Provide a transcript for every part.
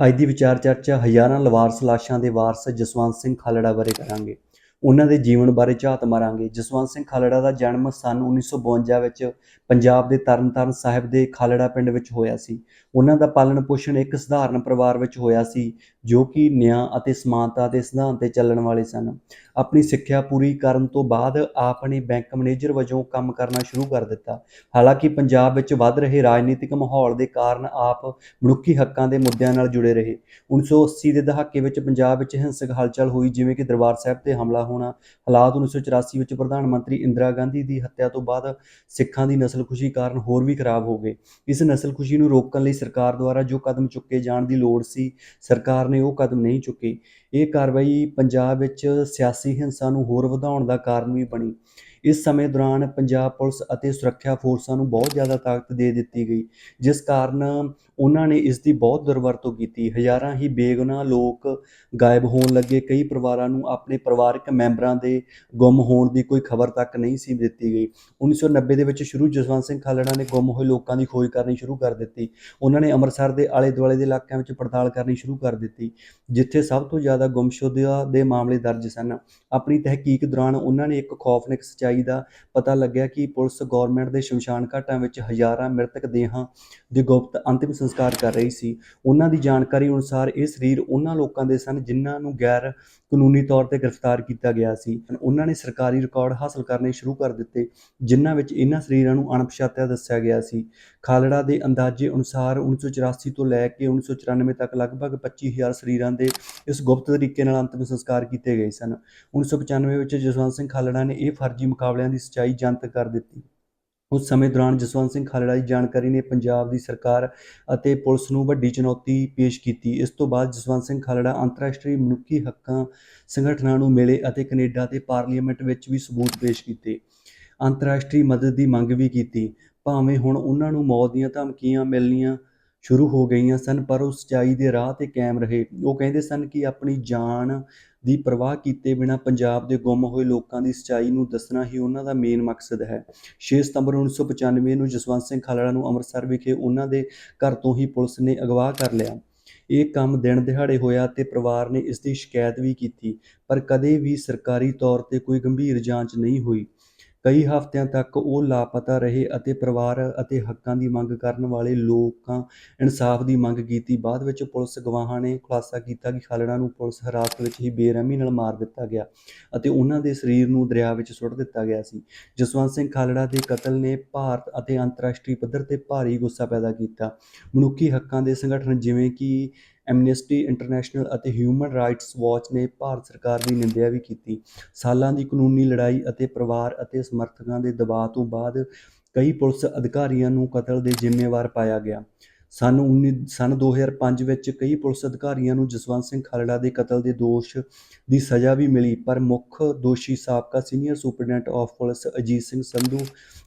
ਅੱਜ ਦੀ ਵਿਚਾਰ ਚਰਚਾ ਹਜ਼ਾਰਾਂ ਲਵਾਰਸ ਲਾਸ਼ਾਂ ਦੇ ਵਾਰਸ ਜਸਵੰਤ ਸਿੰਘ ਖਾਲੜਾ ਬਾਰੇ ਕਰਾਂਗੇ। ਉਹਨਾਂ ਦੇ ਜੀਵਨ ਬਾਰੇ ਝਾਤ ਮਾਰਾਂਗੇ। ਜਸਵੰਤ ਸਿੰਘ ਖਾਲੜਾ ਦਾ ਜਨਮ ਸਨ 1952 ਵਿੱਚ ਪੰਜਾਬ ਦੇ ਤਰਨਤਾਰਨ ਸਾਹਿਬ ਦੇ ਖਾਲੜਾ ਪਿੰਡ ਵਿੱਚ ਹੋਇਆ ਸੀ। ਉਹਨਾਂ ਦਾ ਪਾਲਣ ਪੋਸ਼ਣ ਇੱਕ ਸਧਾਰਨ ਪਰਿਵਾਰ ਵਿੱਚ ਹੋਇਆ ਸੀ, ਜੋ ਕਿ ਨਿਆਂ ਅਤੇ ਸਮਾਨਤਾ ਦੇ ਸਿਧਾਂਤ ਤੇ ਚੱਲਣ ਵਾਲੇ ਸਨ। ਆਪਣੀ ਸਿੱਖਿਆ ਪੂਰੀ ਕਰਨ ਤੋਂ ਬਾਅਦ ਆਪ ਨੇ ਬੈਂਕ ਮੈਨੇਜਰ ਵਜੋਂ ਕੰਮ ਕਰਨਾ ਸ਼ੁਰੂ ਕਰ ਦਿੱਤਾ। ਹਾਲਾਂਕਿ ਪੰਜਾਬ ਵਿੱਚ ਵੱਧ ਰਹੇ ਰਾਜਨੀਤਿਕ ਮਾਹੌਲ ਦੇ ਕਾਰਨ ਆਪ ਮਨੁੱਖੀ ਹੱਕਾਂ ਦੇ ਮੁੱਦਿਆਂ ਨਾਲ ਜੁੜੇ ਰਹੇ। 1980 ਦੇ ਦਹਾਕੇ ਵਿੱਚ ਪੰਜਾਬ ਵਿੱਚ ਹਿੰਸਕ ਹਲਚਲ ਹੋਈ, ਜਿਵੇਂ ਕਿ ਦਰਬਾਰ ਸਾਹਿਬ ਤੇ ਹਮਲਾ ਹੋਣਾ ਹਾਲਾਤ 1984 ਵਿੱਚ ਪ੍ਰਧਾਨ ਮੰਤਰੀ ਇੰਦਰਾ ਗਾਂਧੀ ਦੀ ਹੱਤਿਆ ਤੋਂ ਬਾਅਦ ਸਿੱਖਾਂ ਦੀ ਨਸਲਕੁਸ਼ੀ ਕਾਰਨ ਹੋਰ ਵੀ ਖਰਾਬ ਹੋ ਗਏ। ਇਸ ਨਸਲਕੁਸ਼ੀ ਨੂੰ ਰੋਕਣ ਲਈ ਸਰਕਾਰ ਦੁਆਰਾ ਜੋ ਕਦਮ ਚੁੱਕੇ ਜਾਣ ਦੀ ਲੋੜ ਸੀ, ਸਰਕਾਰ ਨੇ ਉਹ ਕਦਮ ਨਹੀਂ ਚੁੱਕੇ। ਇਹ ਕਾਰਵਾਈ ਪੰਜਾਬ ਵਿੱਚ ਸਿਆਸੀ ਹਿੰਸਾ ਨੂੰ ਹੋਰ ਵਧਾਉਣ ਦਾ ਕਾਰਨ ਵੀ ਬਣੀ। ਇਸ ਸਮੇਂ ਦੌਰਾਨ ਪੰਜਾਬ ਪੁਲਿਸ ਅਤੇ ਸੁਰੱਖਿਆ ਫੋਰਸਾਂ ਨੂੰ ਬਹੁਤ ਜ਼ਿਆਦਾ ਤਾਕਤ ਦੇ ਦਿੱਤੀ ਗਈ, ਜਿਸ ਕਾਰਨ ਉਹਨਾਂ ਨੇ ਇਸ ਦੀ ਬਹੁਤ ਦੁਰਵਰਤੋਂ ਕੀਤੀ। ਹਜ਼ਾਰਾਂ ਹੀ ਬੇਗੁਨਾਹ ਲੋਕ ਗਾਇਬ ਹੋਣ ਲੱਗੇ। ਕਈ ਪਰਿਵਾਰਾਂ ਨੂੰ ਆਪਣੇ ਪਰਿਵਾਰਕ ਮੈਂਬਰਾਂ ਦੇ ਗੁੰਮ ਹੋਣ ਦੀ ਕੋਈ ਖਬਰ ਤੱਕ ਨਹੀਂ ਸੀ ਦਿੱਤੀ ਗਈ। 1990 ਦੇ ਵਿੱਚ ਸ਼ੁਰੂ ਜਸਵੰਤ ਸਿੰਘ ਖਾਲੜਾ ਨੇ ਗੁੰਮ ਹੋਏ ਲੋਕਾਂ ਦੀ ਖੋਜ ਕਰਨੀ ਸ਼ੁਰੂ ਕਰ ਦਿੱਤੀ। ਉਹਨਾਂ ਨੇ ਅੰਮ੍ਰਿਤਸਰ ਦੇ ਆਲੇ ਦੁਆਲੇ ਦੇ ਇਲਾਕਿਆਂ ਵਿੱਚ ਪੜਤਾਲ ਕਰਨੀ ਸ਼ੁਰੂ ਕਰ ਦਿੱਤੀ, ਜਿੱਥੇ ਸਭ ਤੋਂ ਜ਼ਿਆਦਾ ਜ਼ਿਆਦਾ ਗੁੰਮਸ਼ੁਦਿਆਂ ਦੇ ਮਾਮਲੇ ਦਰਜ ਸਨ। ਆਪਣੀ ਤਹਿਕੀਕ ਦੌਰਾਨ ਉਹਨਾਂ ਨੇ ਇੱਕ ਖੌਫਨਿਕ ਸੱਚਾਈ ਦਾ ਪਤਾ ਲੱਗਿਆ ਕਿ ਪੁਲਿਸ ਗਵਰਨਮੈਂਟ ਦੇ ਸ਼ਮਸ਼ਾਨ ਘਾਟਾਂ ਵਿੱਚ ਹਜ਼ਾਰਾਂ ਮ੍ਰਿਤਕ ਦੇਹਾਂ ਦੇ ਗੁਪਤ ਅੰਤਿਮ ਸੰਸਕਾਰ ਕਰ ਰਹੀ ਸੀ। ਉਹਨਾਂ ਦੀ ਜਾਣਕਾਰੀ ਅਨੁਸਾਰ ਇਹ ਸਰੀਰ ਉਹਨਾਂ ਲੋਕਾਂ ਦੇ ਸਨ ਜਿਨ੍ਹਾਂ ਨੂੰ ਗੈਰ ਕਾਨੂੰਨੀ ਤੌਰ ਤੇ ਗ੍ਰਿਫਤਾਰ ਕੀਤਾ ਗਿਆ ਸੀ ਉਹਨਾਂ ਨੇ ਸਰਕਾਰੀ ਰਿਕਾਰਡ ਹਾਸਲ ਕਰਨੇ ਸ਼ੁਰੂ ਕਰ ਦਿੱਤੇ, ਜਿਨ੍ਹਾਂ ਵਿੱਚ ਇਹਨਾਂ ਸਰੀਰਾਂ ਨੂੰ ਅਣਪਛਾਤਿਆ ਦੱਸਿਆ ਗਿਆ ਸੀ। ਖਾਲੜਾ ਦੇ ਅੰਦਾਜ਼ੇ ਅਨੁਸਾਰ 1984 ਤੋਂ ਲੈ ਕੇ 1994 ਤੱਕ ਲਗਭਗ 25000 ਸਰੀਰਾਂ ਦੇ ਇਸ ਗੁਪਤ ਤਰੀਕੇ ਨਾਲ ਅੰਤਿਮ ਸੰਸਕਾਰ ਕੀਤੇ ਗਏ ਸਨ। 1995 ਵਿੱਚ ਜਸਵੰਤ ਸਿੰਘ ਖਾਲੜਾ ਨੇ ਇਹ ਫਰਜ਼ੀ ਮੁਕਾਬਲਿਆਂ ਦੀ ਸੱਚਾਈ ਜਨਤਕ ਕਰ ਦਿੱਤੀ। ਉਸ ਸਮੇਂ ਦੌਰਾਨ ਜਸਵੰਤ ਸਿੰਘ ਖਾਲੜਾ ਦੀ ਜਾਣਕਾਰੀ ਨੇ ਪੰਜਾਬ ਦੀ ਸਰਕਾਰ ਅਤੇ ਪੁਲਿਸ ਨੂੰ ਵੱਡੀ ਚੁਣੌਤੀ ਪੇਸ਼ ਕੀਤੀ। ਇਸ ਤੋਂ ਬਾਅਦ ਜਸਵੰਤ ਸਿੰਘ ਖਾਲੜਾ ਅੰਤਰਰਾਸ਼ਟਰੀ ਮਨੁੱਖੀ ਹੱਕਾਂ ਸੰਗਠਨਾਂ ਨੂੰ ਮਿਲੇ ਅਤੇ ਕੈਨੇਡਾ ਤੇ ਪਾਰਲੀਮੈਂਟ ਵਿੱਚ ਵੀ ਸਬੂਤ ਪੇਸ਼ ਕੀਤੇ। ਅੰਤਰਰਾਸ਼ਟਰੀ ਮਦਦ ਦੀ ਮੰਗ ਵੀ ਕੀਤੀ। ਭਾਵੇਂ ਹੁਣ ਉਹਨਾਂ ਨੂੰ ਮੌਤ ਦੀਆਂ ਧਮਕੀਆਂ ਮਿਲਣੀਆਂ ਸ਼ੁਰੂ ਹੋ ਗਈਆਂ ਸਨ, ਪਰ ਉਹ ਸੱਚਾਈ ਦੇ ਰਾਹ ਤੇ ਕਾਇਮ ਰਹੇ। ਉਹ ਕਹਿੰਦੇ ਸਨ ਕਿ ਆਪਣੀ ਜਾਨ ਦੀ ਪਰਵਾਹ ਕੀਤੇ ਬਿਨਾ ਪੰਜਾਬ ਦੇ ਗੁੰਮ ਹੋਏ ਲੋਕਾਂ ਦੀ ਸੱਚਾਈ ਨੂੰ ਦੱਸਣਾ ਹੀ ਉਹਨਾਂ ਦਾ ਮੇਨ ਮਕਸਦ ਹੈ। 6 ਸਤੰਬਰ 1995 ਨੂੰ ਜਸਵੰਤ ਸਿੰਘ ਖਾਲੜਾ ਨੂੰ ਅੰਮ੍ਰਿਤਸਰ ਵਿਖੇ ਉਹਨਾਂ ਦੇ ਘਰ ਤੋਂ ਹੀ ਪੁਲਿਸ ਨੇ ਅਗਵਾ ਕਰ ਲਿਆ। ਇਹ ਕੰਮ ਦਿਨ ਦਿਹਾੜੇ ਹੋਇਆ ਤੇ ਪਰਿਵਾਰ ਨੇ ਇਸ ਦੀ ਸ਼ਿਕਾਇਤ ਵੀ ਕੀਤੀ, ਪਰ ਕਦੇ ਵੀ ਸਰਕਾਰੀ ਤੌਰ ਤੇ ਕੋਈ ਗੰਭੀਰ ਜਾਂਚ ਨਹੀਂ ਹੋਈ। ਕਈ ਹਫ਼ਤਿਆਂ ਤੱਕ ਉਹ ਲਾਪਤਾ ਰਹੇ ਅਤੇ ਪਰਿਵਾਰ ਅਤੇ ਹੱਕਾਂ ਦੀ ਮੰਗ ਕਰਨ ਵਾਲੇ ਲੋਕਾਂ, ਇਨਸਾਫ ਦੀ ਮੰਗ ਕੀਤੀ। ਬਾਅਦ ਵਿੱਚ ਪੁਲਿਸ ਗਵਾਹਾਂ ਨੇ ਖੁਲਾਸਾ ਕੀਤਾ ਕਿ ਖਾਲੜਾ ਨੂੰ ਪੁਲਿਸ ਹਿਰਾਸਤ ਵਿੱਚ ਹੀ ਬੇਰਹਿਮੀ ਨਾਲ ਮਾਰ ਦਿੱਤਾ ਗਿਆ ਅਤੇ ਉਹਨਾਂ ਦੇ ਸਰੀਰ ਨੂੰ ਦਰਿਆ ਵਿੱਚ ਸੁੱਟ ਦਿੱਤਾ ਗਿਆ ਸੀ। ਜਸਵੰਤ ਸਿੰਘ ਖਾਲੜਾ ਦੇ ਕਤਲ ਨੇ ਭਾਰਤ ਅਤੇ ਅੰਤਰਰਾਸ਼ਟਰੀ ਪੱਧਰ ਤੇ ਭਾਰੀ ਗੁੱਸਾ ਪੈਦਾ ਕੀਤਾ। ਮਨੁੱਖੀ ਹੱਕਾਂ ਦੇ ਸੰਗਠਨ ਜਿਵੇਂ ਕਿ ਐਮਨੈਸਟੀ ਇੰਟਰਨੈਸ਼ਨਲ ਅਤੇ ਹਿਊਮਨ ਰਾਈਟਸ ਵਾਚ ਨੇ ਭਾਰਤ ਸਰਕਾਰ ਦੀ ਨਿੰਦਿਆ ਵੀ ਕੀਤੀ। ਸਾਲਾਂ ਦੀ ਕਾਨੂੰਨੀ ਲੜਾਈ ਅਤੇ ਪਰਿਵਾਰ ਅਤੇ ਸਮਰਥਕਾਂ ਦੇ ਦਬਾਅ ਤੋਂ ਬਾਅਦ ਕਈ ਪੁਲਿਸ ਅਧਿਕਾਰੀਆਂ ਨੂੰ ਕਤਲ ਦੇ ਜ਼ਿੰਮੇਵਾਰ ਪਾਇਆ ਗਿਆ। ਸਨ 19 ਸਨ 2005 ਵਿੱਚ ਕਈ ਪੁਲਿਸ ਅਧਿਕਾਰੀਆਂ ਨੂੰ ਜਸਵੰਤ ਸਿੰਘ ਖਾਲੜਾ ਦੇ ਕਤਲ ਦੇ ਦੋਸ਼ ਦੀ ਸਜ਼ਾ ਵੀ ਮਿਲੀ, ਪਰ ਮੁੱਖ ਦੋਸ਼ੀ ਸਾਬਕਾ senior superintendent of police Ajit Singh Sandhu,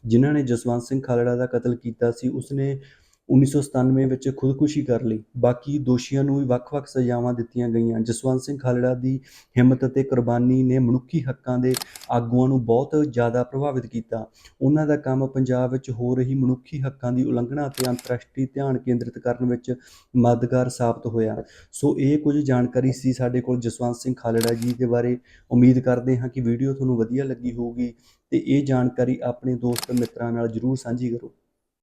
ਜਿਨ੍ਹਾਂ ਨੇ ਜਸਵੰਤ ਸਿੰਘ ਖਾਲੜਾ ਦਾ ਕਤਲ ਕੀਤਾ ਸੀ, ਉਸਨੇ 1997 ਵਿੱਚ ਖੁਦਕੁਸ਼ੀ ਕਰ ਲਈ। ਬਾਕੀ ਦੋਸ਼ੀਆਂ ਨੂੰ ਵੀ ਵੱਖ-ਵੱਖ ਸਜ਼ਾਵਾਂ ਦਿੱਤੀਆਂ ਗਈਆਂ। ਜਸਵੰਤ ਸਿੰਘ ਖਾਲੜਾ ਦੀ ਹਿੰਮਤ ਅਤੇ ਕੁਰਬਾਨੀ ਨੇ ਮਨੁੱਖੀ ਹੱਕਾਂ ਦੇ ਆਗੂਆਂ ਨੂੰ ਬਹੁਤ ਜ਼ਿਆਦਾ ਪ੍ਰਭਾਵਿਤ ਕੀਤਾ। ਉਹਨਾਂ ਦਾ ਕੰਮ ਪੰਜਾਬ ਵਿੱਚ ਹੋ ਰਹੀ ਮਨੁੱਖੀ ਹੱਕਾਂ ਦੀ ਉਲੰਘਣਾ ਅਤੇ ਅੰਤਰਰਾਸ਼ਟਰੀ ਧਿਆਨ ਕੇਂਦਰਿਤ ਕਰਨ ਵਿੱਚ ਮਦਦਗਾਰ ਸਾਬਤ ਹੋਇਆ। ਸੋ ਇਹ ਕੁਝ ਜਾਣਕਾਰੀ ਸੀ ਸਾਡੇ ਕੋਲ ਜਸਵੰਤ ਸਿੰਘ ਖਾਲੜਾ ਜੀ ਦੇ ਬਾਰੇ। ਉਮੀਦ ਕਰਦੇ ਹਾਂ ਕਿ ਵੀਡੀਓ ਤੁਹਾਨੂੰ ਵਧੀਆ ਲੱਗੀ ਹੋਊਗੀ ਤੇ ਇਹ ਜਾਣਕਾਰੀ ਆਪਣੇ ਦੋਸਤ ਮਿੱਤਰਾਂ ਨਾਲ ਜਰੂਰ ਸਾਂਝੀ ਕਰੋ।